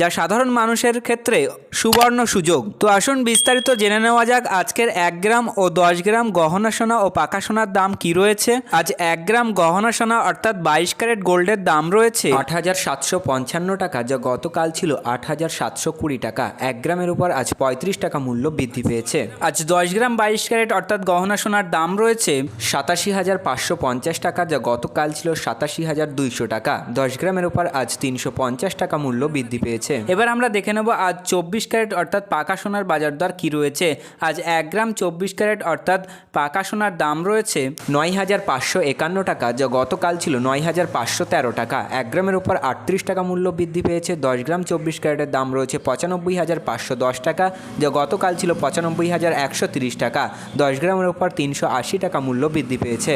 যা সাধারণ মানুষের ক্ষেত্রে সুবর্ণ সুযোগ। তো আসুন বিস্তারিত জেনে নেওয়া যাক আজকের এক গ্রাম ও দশ গ্রাম গহনা সোনা ও পাকা সোনার দাম কি রয়েছে। আজ এক গ্রাম গহনা সোনা অর্থাৎ বাইশ ক্যারেট গোল্ডের দাম রয়েছে। আট হাজার সাতশো পঞ্চান্ন টাকা যা গতকাল ছিল আট হাজার সাতশো কুড়ি টাকা। এক গ্রামের উপর আজ পঁয়ত্রিশ টাকা মূল্য বৃদ্ধি পেয়েছে। আজ দশ গ্রাম বাইশ ক্যারেট অর্থাৎ গহনা সোনার দাম রয়েছে। সাতাশি হাজার পাঁচশো পঞ্চাশ টাকা যা গতকাল ছিল সাতাশি হাজার দুইশো টাকা। দশ গ্রামের উপর আজ তিনশো পঞ্চাশ টাকা মূল্য বৃদ্ধি পেয়েছে। এবার আমরা দেখে নেব আজ চব্বিশ ক্যারেট অর্থাৎ পাকা সোনার বাজার দর কী রয়েছে। আজ এক গ্রাম চব্বিশ ক্যারেট অর্থাৎ পাকা সোনার দাম রয়েছে নয় হাজার পাঁচশো একান্ন টাকা, যা গতকাল ছিল নয় হাজার পাঁচশো তেরো টাকা। এক গ্রামের উপর আটত্রিশ টাকা মূল্য বৃদ্ধি পেয়েছে, দশ গ্রাম চব্বিশ ক্যারেটের দাম রয়েছে পঁচানব্বই হাজার পাঁচশো দশ টাকা, যা গতকাল ছিল পঁচানব্বই হাজার একশো তিরিশ টাকা। দশ গ্রামের উপর তিনশো আশি টাকা মূল্য বৃদ্ধি পেয়েছে।